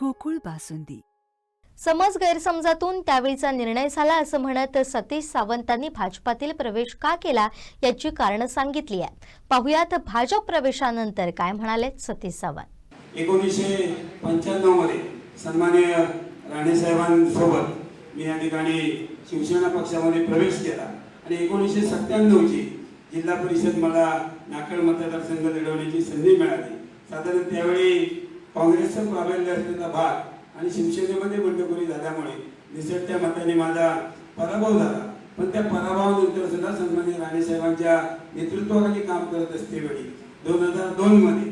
गोकुळ बासुंदी. समज गैरसमजातून त्यावेळीचा निर्णय झाला असं म्हणत सतीश सावंतांनी भाजपातील प्रवेश का केला याची कारणं सांगितली आहेत. पाहुयात भाजप प्रवेशानंतर काय म्हणाले सतीश सावंत. एकोणीसशे पंच्याण्णवमध्ये सन्माननीय राणेसाहेबांसोबत मी या ठिकाणी शिवसेना पक्षामध्ये प्रवेश केला. आणि एकोणीसशे सत्त्याण्णवची जिल्हा परिषद मला नाकळ मतदारसंघ लढवण्याची संधी मिळाली. साधारण त्यावेळी काँग्रेसचा प्राबल्य असलेला भाग आणि शिवसेनेमध्ये बंडखोरी झाल्यामुळे निसटत्या मताने माझा पराभव झाला. पण त्या पराभवानंतर सुद्धा सन्माननीय राणेसाहेबांच्या नेतृत्वाखाली काम करत असते वेळी. दोन हजार दोन मध्ये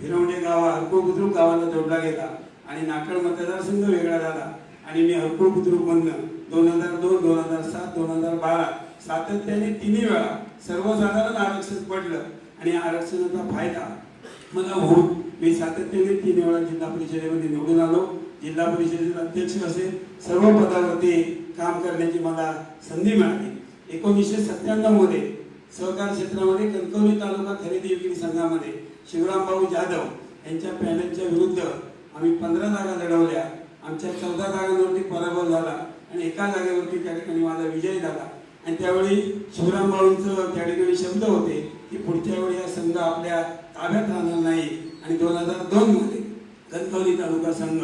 भिरवणे गावा हरको बुद्रुक गावाला जोडला गेला आणि नाकड मतदारसंघ वेगळा झाला आणि मी हरको बुद्रुक मधनं दोन हजार दोन दोन हजार सात दोन हजार बारा सातत्याने तिन्ही वेळा सर्वसाधारण आरक्षण पडलं आणि आरक्षणाचा फायदा मला होत मी सातत्याने तीन वेळा जिल्हा परिषदेमध्ये निवडून आलो. जिल्हा परिषदेचे अध्यक्ष असे सर्व पदावरती काम करण्याची मला संधी मिळाली. एकोणीसशे सत्त्याण्णवमध्ये सहकार क्षेत्रामध्ये कणकवली तालुका खरेदी विक्री संघामध्ये शिवरामभाऊ जाधव यांच्या पॅनलच्या विरुद्ध आम्ही पंधरा जागा लढवल्या. आमच्या चौदा जागांवरती पराभव झाला आणि एका जागेवरती त्या ठिकाणी माझा विजय झाला. आणि त्यावेळी शिवरामभाऊंचं त्या ठिकाणी शब्द होते की पुढच्या वेळी हा संघ आपल्या ताब्यात राहणार नाही. आणि दोन हजार दोन मध्ये कणकवली तालुका संघ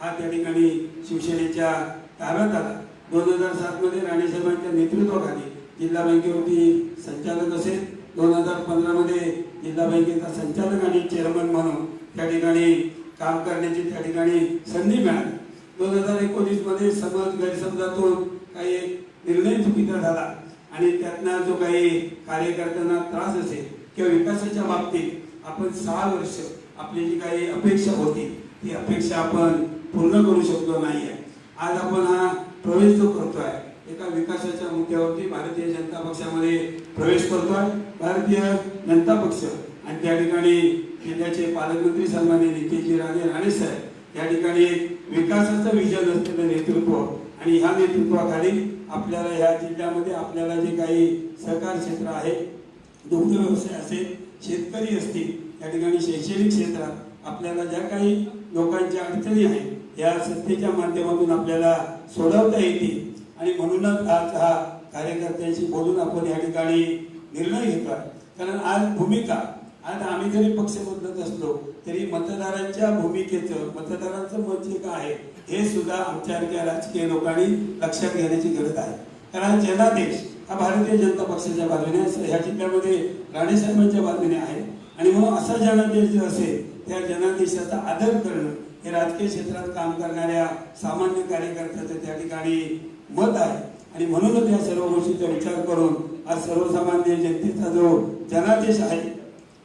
हा त्या ठिकाणी शिवसेनेच्या ताब्यात आला. दोन हजार सात मध्ये राणेसाहेबांच्या नेतृत्वाखाली जिल्हा बँकेवरती संचालक असेल. दोन हजार पंधरा मध्ये जिल्हा बँकेचा संचालक आणि चेअरमन म्हणून त्या ठिकाणी काम करण्याची त्या ठिकाणी संधी मिळाली. दोन हजार एकोणीसमध्ये समज गैरसमजातून काही एक निर्णय चुकीचा झाला आणि त्यातनं जो काही कार्यकर्त्यांना त्रास असेल किंवा विकासाच्या बाबतीत आपण सहा वर्ष आपली जी काही अपेक्षा होती ती अपेक्षा आपण पूर्ण करू शकलो आहे आज आपण हा प्रवेश जो करतोय एका विकासाच्या मुद्द्यावरती भारतीय जनता पक्षामध्ये प्रवेश करतोय. भारतीय जनता पक्ष आणि त्या ठिकाणी जिल्ह्याचे पालकमंत्री सन्मान्य नितीनजी राणे राणे साहेब या ठिकाणी विकासाचं विजन असलेलं नेतृत्व आणि ह्या नेतृत्वाखाली आपल्याला ह्या जिल्ह्यामध्ये आपल्याला जे काही सहकार क्षेत्र आहे दुग्ध व्यवसाय असेल शेतकरी असतील या ठिकाणी शैक्षणिक क्षेत्रात आपल्याला ज्या काही लोकांच्या अडचणी आहेत या संस्थेच्या माध्यमातून आपल्याला सोडवता येतील. आणि म्हणूनच आज हा कार्यकर्त्यांशी बोलून आपण या ठिकाणी निर्णय घेतला. कारण आज भूमिका आज आम्ही जरी पक्ष बदलत असलो तरी मतदारांच्या भूमिकेचं मतदारांचं मत जे काय आहे हे सुद्धा आमच्यासारख्या राजकीय लोकांनी लक्षात घेण्याची गरज आहे. कारण जनादेश हा भारतीय जनता पक्षाच्या बाजूने ह्या जिल्ह्यामध्ये राणेसाहेबांच्या बाजूने आहे. आणि म्हणून असा जनादेश जो असेल त्या जनादेशाचा आदर करणं हे राजकीय क्षेत्रात काम करणाऱ्या सामान्य कार्यकर्त्याचं त्या ठिकाणी मत आहे. आणि म्हणूनच या सर्व गोष्टीचा विचार करून आज सर्वसामान्य जनतेचा जो जनादेश आहे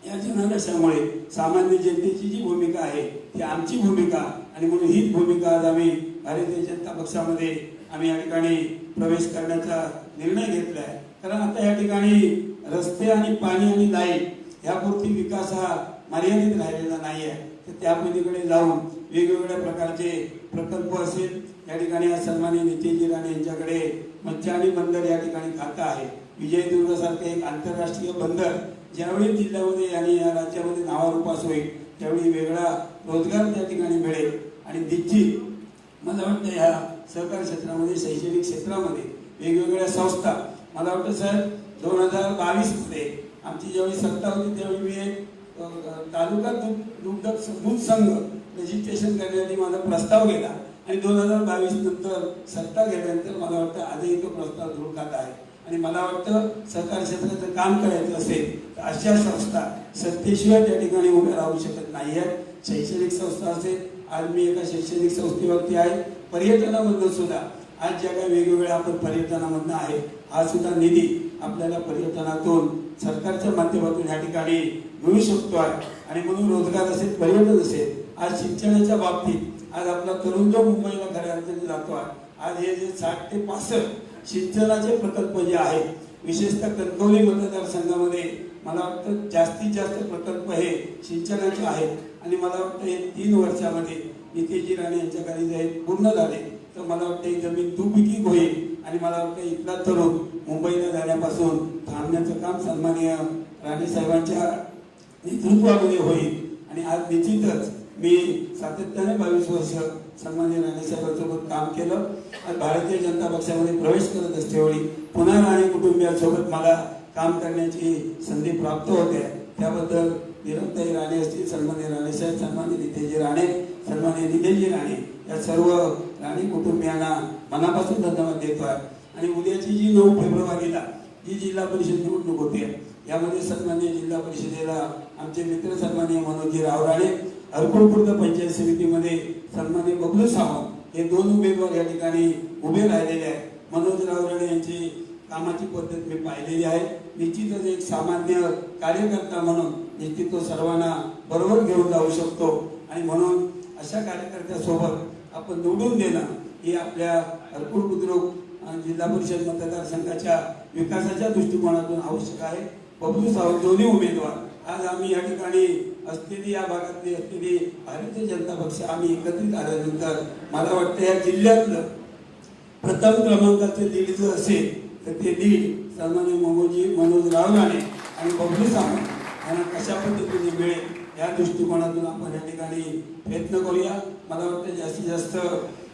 या जनादेशामुळे सामान्य जनतेची जी भूमिका आहे ती आमची भूमिका आणि म्हणून हीच भूमिका आज आम्ही भारतीय जनता पक्षामध्ये आम्ही या ठिकाणी प्रवेश करण्याचा निर्णय घेतला आहे कारण आता या ठिकाणी रस्ते आणि पाणी आणि लाइट यापुरती विकास हा मर्यादित राहिलेला नाही आहे तर त्या पलीकडे जाऊन वेगवेगळ्या प्रकारचे प्रकल्प असेल या ठिकाणी आज सन्मान्य नितीनजी राणे यांच्याकडे मच्छी आणि बंदर या ठिकाणी खातं आहे. विजयदुर्गसारखं एक आंतरराष्ट्रीय बंदर ज्यावेळी जिल्ह्यामध्ये आणि या राज्यामध्ये नावारूपास होईल त्यावेळी वेगळा रोजगार त्या ठिकाणी मिळेल. आणि निश्चित मला वाटतं ह्या सहकार क्षेत्रामध्ये शैक्षणिक क्षेत्रामध्ये वेगवेगळ्या संस्था मला वाटतं सर दोन हजार बावीसमध्ये आमची ज्यावेळी सत्ता होती त्यावेळी मी एक तालुका दूध दुग्ध दूध संघ रजिस्ट्रेशन करण्यासाठी माझा प्रस्ताव गेला. आणि दोन हजार बावीस नंतर सत्ता गेल्यानंतर मला वाटतं आजही तो प्रस्ताव धुळकात आहे. आणि मला वाटतं सहकार क्षेत्राचं काम करायचं असेल तर अशा संस्था सत्तेशिवाय त्या ठिकाणी उभ्या राहू शकत नाही आहेत शैक्षणिक संस्था असेल आज मी एका शैक्षणिक संस्थेवरती आहे पर्यटनामधनं सुद्धा. आज ज्या काही वेगवेगळ्या आपण पर्यटनामधनं आहे हा सुद्धा निधी आपल्याला पर्यटनातून सरकारच्या माध्यमातून या ठिकाणी मिळू शकतो आहे. आणि म्हणून रोजगार असेल पर्यटन असेल आज शिक्षणाच्या बाबतीत आज आपला तरुण जो मुंबईला खऱ्या अर्थाने जातो आहे आज हे जे साठ ते पासष्ट सिंचनाचे प्रकल्प जे आहेत विशेषतः कणकवली मतदारसंघामध्ये मला वाटतं जास्तीत जास्त प्रकल्प हे सिंचनाचे आहेत. आणि मला वाटतं हे तीन वर्षामध्ये नितेशजी राणे यांच्या खाली जे पूर्ण झाले. तर मला वाटतं ही जमीन दुपिकी होईल आणि मला वाटतं इथला तरुण मुंबईला जाण्यापासून थांबण्याचं काम सन्माननीय राणे साहेबांच्या नेतृत्वामध्ये होईल. आणि आज निश्चितच मी सातत्याने बावीस वर्ष सन्माननीय राणे साहेबांसोबत काम केलं. आणि भारतीय जनता पक्षामध्ये प्रवेश करत असतेवेळी पुन्हा राणे कुटुंबियांसोबत मला काम करण्याची संधी प्राप्त होते. त्याबद्दल निरंतर राणे असतील सन्मान्य राणे साहेब सन्मान्य नितेशजी राणे सर्वांनी नितेशजी राणे या सर्व राणी कुटुंबियांना मनापासून धन्यवाद देतो आहे. आणि उद्याची जी नऊ फेब्रुवारीला जी जिल्हा परिषद निवडणूक होते. यामध्ये सन्मान्य जिल्हा परिषदेला आमचे मित्र सन्मान्य मनोजी रावराणे हरकुळ पंचायत समितीमध्ये सन्मान्य बबलू सावंत हे दोन उमेदवार या ठिकाणी उभे राहिलेले आहेत. मनोज रावराणे यांची कामाची पद्धत मी पाहिलेली आहे. निश्चितच एक सामान्य कार्यकर्ता म्हणून निश्चित तो सर्वांना बरोबर घेऊन जाऊ शकतो. आणि म्हणून अशा कार्यकर्त्यासोबत आपण निवडून देणं ही आपल्या हरपूर बुद्रुक आणि जिल्हा परिषद मतदारसंघाच्या विकासाच्या दृष्टिकोनातून आवश्यक आहे. बबलू सावंत दोन्ही उमेदवार. आज आम्ही या ठिकाणी असलेली या भागातली असलेली भारतीय जनता पक्ष आम्ही एकत्रित आल्यानंतर मला वाटतं या जिल्ह्यातलं प्रथम क्रमांकाचं लीड जर असेल तर ते लीड सन्मान्य मनोजी मनोज रावराणे आणि बबलू सावंत यांना कशा पद्धतीने मिळेल? या दृष्टिकोनातून आपण या ठिकाणी प्रयत्न करूया. मला वाटतं जास्तीत जास्त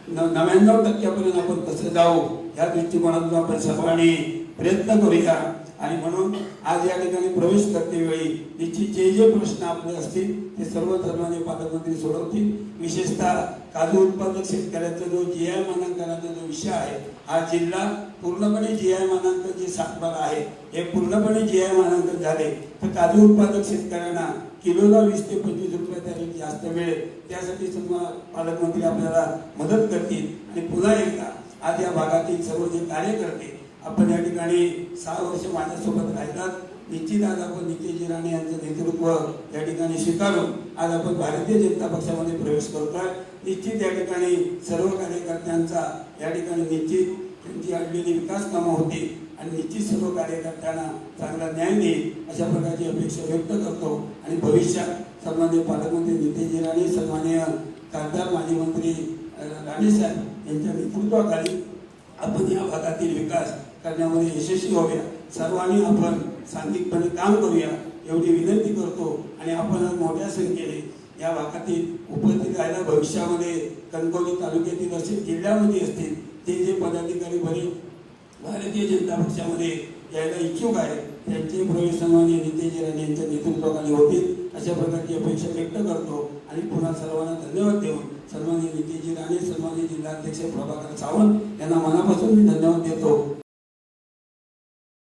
न- नव्याण्णव टक्क्यापर्यंत आपण कसं जाऊ या दृष्टिकोनातून आपण सर्वांनी प्रयत्न करूया. आणि म्हणून आज या ठिकाणी प्रवेश करतेवेळी निश्चित जे जे प्रश्न आपले असतील ते सर्व सर्वांनी पालकमंत्री सोडवतील. विशेषतः काजू उत्पादक शेतकऱ्याचा जो जी आय मानांकनाचा जो विषय आहे हा जिल्हा पूर्णपणे जी आय मानांकन जे सातबार आहे हे पूर्णपणे जी आय मानांकन झाले. तर काजू उत्पादक शेतकऱ्यांना किलोला वीस ते पंचवीस रुपये त्यापेक्षा जास्त मिळेल त्यासाठी समजा पालकमंत्री आपल्याला मदत करतील. आणि पुन्हा एकदा आज या भागातील सर्व जे कार्यकर्ते आपण या ठिकाणी सहा वर्ष माझ्यासोबत राहिलात निश्चित आज आपण नितेजी राणे यांचं नेतृत्व या ठिकाणी स्वीकारून आज आपण भारतीय जनता पक्षामध्ये प्रवेश करतोय. निश्चित या ठिकाणी सर्व कार्यकर्त्यांचा या ठिकाणी निश्चित त्यांची आणलेली विकास कामं होती आणि निश्चित सर्व कार्यकर्त्यांना चांगला न्याय देईल अशा प्रकारची अपेक्षा व्यक्त करतो. आणि भविष्यात सन्मान्य पालकमंत्री नितेजी राणे सन्मान्य खासदार माजी मंत्री राणे साहेब यांच्या नेतृत्वाखाली आपण या भागातील विकास करण्यामध्ये यशस्वी होऊया सर्वांनी आपण सांघिकपणे काम करूया एवढी विनंती करतो आणि आपण मोठ्या संख्येने या भागातील उपस्थित राहायला भविष्यामध्ये कणकवली तालुक्यातील असतील जिल्ह्यामध्ये असतील ते जे पदाधिकारी बरे भारतीय जनता पक्षामध्ये यायला इच्छुक आहे त्यांचे प्रवेश सन्मान्य नितेजी राणे यांच्या नेतृत्वाखाली होतील अशा प्रकारची अपेक्षा व्यक्त करतो. आणि पुन्हा सर्वांना धन्यवाद देऊन सन्मान्य नितेशजी राणे सन्मान्य जिल्हाध्यक्ष प्रभाकर सावंत यांना मनापासून मी धन्यवाद देतो.